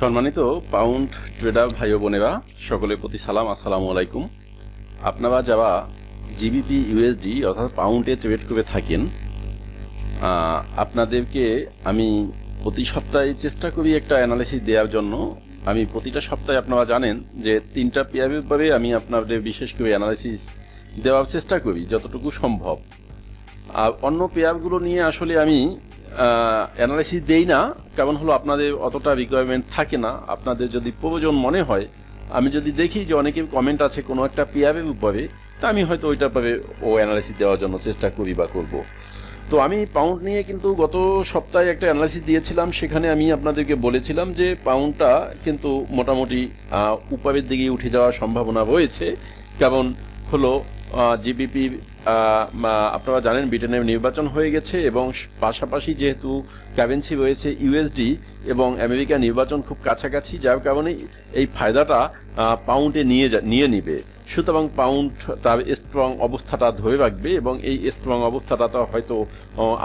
সম্মানিত pound tedder ভাই বোনেরা, সকলের প্রতি সালাম, আসসালামু আলাইকুম। আপনারা যারা জিবিপি ইউএসডি অর্থাৎ পাউন্ডে ট্রেড করে থাকেন আপনাদেরকে আমি প্রতি সপ্তাহে চেষ্টা করি একটা অ্যানালিসিস দেওয়ার জন্য। আমি প্রতিটা সপ্তাহে আপনারা জানেন যে তিনটা পেয়ারের ব্যাপারে আমি আপনাদের বিশেষ করে অ্যানালিসিস দেওয়ার চেষ্টা করি, যতটুকু সম্ভব। আর অন্য পেয়ারগুলো নিয়ে আসলে আমি অ্যানালাইসিস দেই না, কারণ হলো আপনাদের অতটা রিকোয়ারমেন্ট থাকে না। আপনাদের যদি প্রয়োজন মনে হয়, আমি যদি দেখি যে অনেকে কমেন্ট আছে কোনো একটা পেয়ারের উপরে, তা আমি হয়তো ওইটা পাবে ও অ্যানালাইসিস দেওয়ার জন্য চেষ্টা করি বা করব। তো আমি পাউন্ড নিয়ে কিন্তু গত সপ্তাহে একটা অ্যানালাইসিস দিয়েছিলাম, সেখানে আমি আপনাদেরকে বলেছিলাম যে পাউন্ডটা কিন্তু মোটামুটি উপরের দিকে উঠে যাওয়ার সম্ভাবনা রয়েছে। কারণ হলো জিবিপি আপনারা জানেন ব্রিটেনের নির্বাচন হয়ে গেছে এবং পাশাপাশি যেহেতু ক্যাবেন্সি রয়েছে ইউএসডি এবং আমেরিকা নির্বাচন খুব কাছাকাছি, যার কারণে এই ফায়দাটা পাউন্ডে নিয়ে নিয়ে নিবে। সুতরাং পাউন্ড তার স্ট্রং অবস্থাটা ধরে রাখবে এবং এই স্ট্রং অবস্থাটা হয়তো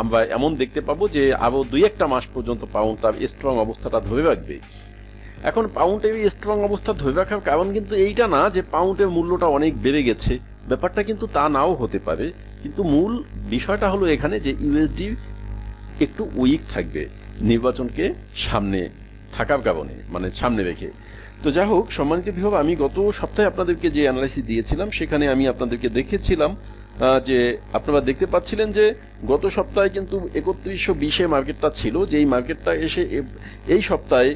আমরা এমন দেখতে পাবো যে আরও দুই একটা মাস পর্যন্ত পাউন্ড তার স্ট্রং অবস্থাটা ধরে রাখবে। এখন পাউন্ডের স্ট্রং অবস্থা ধরে রাখার কারণ কিন্তু এইটা না যে পাউন্ডের মূল্যটা অনেক বেড়ে গেছে। ব্যাপারটা কিন্তু তা নাও হতে পারে, কিন্তু মূল বিষয়টা হলো এখানে যে ইউএসডি একটু উইক থাকবে নির্বাচনকে সামনে থাকার কারণে মানে সামনে রেখে। তো যাই হোক, সম্মানিত বিভাগ, আমি গত সপ্তাহে আপনাদেরকে যে অ্যানালাইসিস দিয়েছিলাম, সেখানে আমি আপনাদেরকে দেখেছিলাম যে আপনারা দেখতে পাচ্ছিলেন যে গত সপ্তাহে কিন্তু একত্রিশশো বিশে মার্কেটটা ছিল, যেই মার্কেটটা এসে এই সপ্তাহে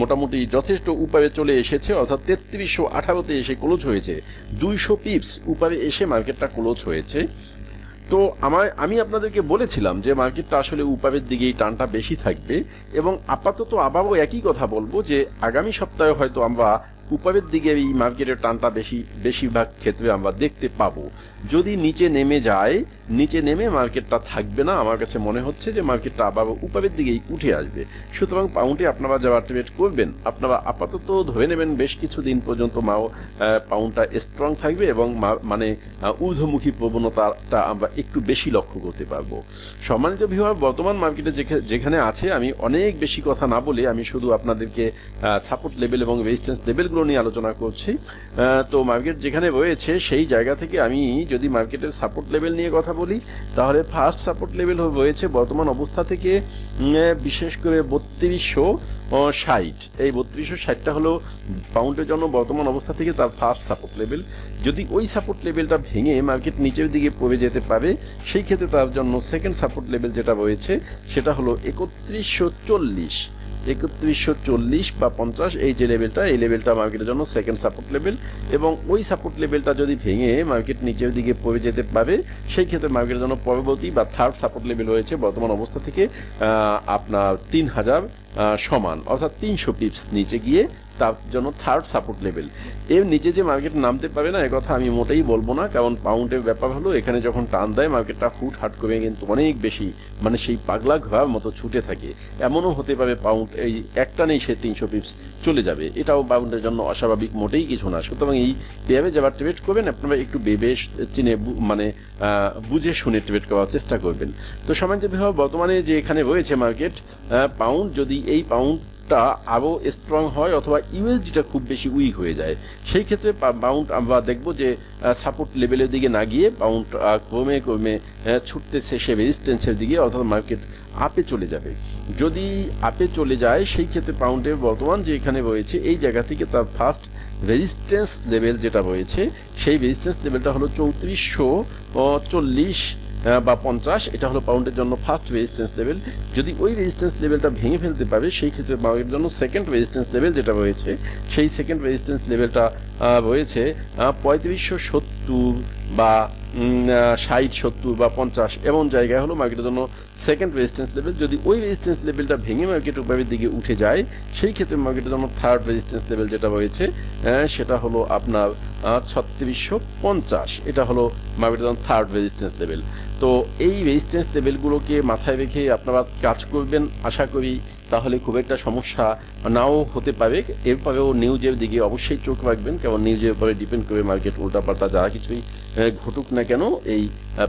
মোটামুটি যথেষ্ট উপায়ে চলে এসেছে, অর্থাৎ তেত্রিশশো আঠারোতে এসে ক্লোজ হয়েছে। দুইশো পিপস উপারে এসে মার্কেটটা ক্লোজ হয়েছে। তো আমার, আমি আপনাদেরকে বলেছিলাম যে মার্কেটটা আসলে উপারের দিকেই টানটা বেশি থাকবে এবং আপাতত আবারও একই কথা বলব যে আগামী সপ্তাহে হয়তো আমরা উপরের দিকে এই মার্কেটের টানটা বেশি, বেশিরভাগ ক্ষেত্রে আমরা দেখতে পাবো। যদি নিচে নেমে যায় নিচে নেমে মার্কেটটা থাকবে না। আমার কাছে মনে হচ্ছে যে মার্কেটটা আবার উপরের দিকেই উঠে আসবে। সুতরাং পাউন্ডে আপনারা যারা ট্রেড করবেন, আপনারা আপাতত ধরে নেবেন বেশ কিছু দিন পর্যন্ত মাও পাউন্ডটা স্ট্রং থাকবে এবং মানে ঊর্ধ্বমুখী প্রবণতাটা আমরা একটু বেশি লক্ষ্য করতে পারব। সম্মানিত ভিউয়ার বর্তমান মার্কেটে যেখা- যেখানে আছে, আমি অনেক বেশি কথা না বলে আমি শুধু আপনাদেরকে সাপোর্ট লেভেল এবং রেজিস্ট্যান্স লেভেলগুলো নিয়ে আলোচনা করছি। তো মার্কেট যেখানে রয়েছে, সেই জায়গা থেকে আমি যদি মার্কেটের সাপোর্ট লেভেল নিয়ে কথা বলি, তাহলে ফার্স্ট সাপোর্ট লেভেল রয়েছে বর্তমান অবস্থা থেকে বিশেষ করে বত্রিশশো ষাট। এই বত্রিশশো, ষাটটা হলো পাউন্ডের জন্য বর্তমান অবস্থা থেকে তার ফার্স্ট সাপোর্ট লেভেল যদি ওই সাপোর্ট লেভেলটা ভেঙে মার্কেট নিচের দিকে পড়ে যেতে পারে, সেই ক্ষেত্রে তার জন্য সেকেন্ড সাপোর্ট লেভেল যেটা রয়েছে, সেটা হলো একত্রিশশো চল্লিশ। একত্রিশশো চল্লিশ বা পঞ্চাশ, এই যে লেভেলটা এই লেভেলটা মার্কেটের জন্য সেকেন্ড সাপোর্ট লেভেল এবং ওই সাপোর্ট লেভেলটা যদি ভেঙে মার্কেট নিচের দিকে পড়ে যেতে পারে, সেই ক্ষেত্রে মার্কেটের জন্য পরবর্তী বা থার্ড সাপোর্ট লেভেল রয়েছে বর্তমান অবস্থা থেকে আপনার তিন হাজার সমান। অর্থাৎ তিনশো পিপস নিচে গিয়ে তার জন্য থার্ড সাপোর্ট লেভেল এর নিচে যে মার্কেট নামতে পারে না কথা আমি মোটেই বলব না, কারণ পাউন্ডের ব্যাপার হলো, এখানে যখন টান দেয় মার্কেটটা হুট হাট করে কিন্তু অনেক বেশি মানে সেই পাগলা ঘোরার মতো ছুটে থাকে। এমনও হতে পারে পাউন্ড এই একটা নেই সে তিনশো পিপস চলে যাবে। এটাও পাউন্ডের জন্য অস্বাভাবিক, মোটেই কিছু না। সুতরাং এই পেয়ারে যাবার ট্রেড করবেন, আপনারা একটু বেবে চিনে মানে বুঝে শুনে ট্রেড করার চেষ্টা করবেন। তো সমাজ বিভাগ বর্তমানে যে এখানে রয়েছে মার্কেট পাউন্ড যদি এই পাউন্ডটা আরও স্ট্রং হয় অথবা ইউএসডিটা খুব বেশি উইক হয়ে যায়। সেই ক্ষেত্রে পাউন্ড আমরা দেখব যে সাপোর্ট লেভেলের দিকে না গিয়ে পাউন্ড ক্রমে ক্রমে ছুটতেছে সে রেজিস্ট্যান্সের দিকে অর্থাৎ মার্কেট আপে চলে যাবে। যদি আপে চলে যায়, সেই ক্ষেত্রে পাউন্ডের বর্তমান যে এখানে রয়েছে, এই জায়গা থেকে তার ফার্স্ট রেজিস্ট্যান্স লেভেল যেটা রয়েছে, সেই রেজিস্ট্যান্স লেভেলটা হলো চৌত্রিশশো চল্লিশ বা পঞ্চাশ, এটা হলো পাউন্ডের জন্য ফার্স্ট রেজিস্ট্যান্স লেভেল যদি ওই রেজিস্ট্যান্স লেভেলটা ভেঙে ফেলতে পারে, সেই ক্ষেত্রে পাউন্ডের জন্য সেকেন্ড রেজিস্ট্যান্স লেভেল যেটা রয়েছে, সেই সেকেন্ড রেজিস্ট্যান্স লেভেলটা রয়েছে পঁয়ত্রিশশো সত্তর বা ষাট সত্তর বা পঞ্চাশ, এমন জায়গায় হলো মার্কেটের জন্য সেকেন্ড রেজিস্ট্যান্স লেভেল যদি ওই রেজিস্ট্যান্স লেভেলটা ভেঙে মার্কেট উপরের দিকে উঠে যায়, সেই ক্ষেত্রে মার্কেটের জন্য থার্ড রেজিস্ট্যান্স লেভেল যেটা রয়েছে সেটা হলো আপনার ছত্রিশশো পঞ্চাশ, এটা হলো মার্কেটের জন্য থার্ড রেজিস্ট্যান্স লেভেল তো এই রেজিস্ট্যান্স লেভেলগুলোকে মাথায় রেখে আপনারা কাজ করবেন, আশা করি তাহলে খুব একটা সমস্যা নাও হতে পারে। এরপরেও নিউজের দিকে অবশ্যই চোখ রাখবেন, কারণ নিউজের উপরে ডিপেন্ড করে মার্কেট উল্টাপাল্টা যা কিছুই ঘটুক না কেন, এই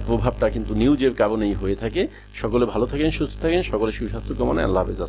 প্রভাবটা কিন্তু নিউজের কারণেই হয়ে থাকে। সকলে ভালো থাকেন, সুস্থ থাকেন, সকলে সুস্বাস্থ্য কামনায় আল্লাহ হাফেজ।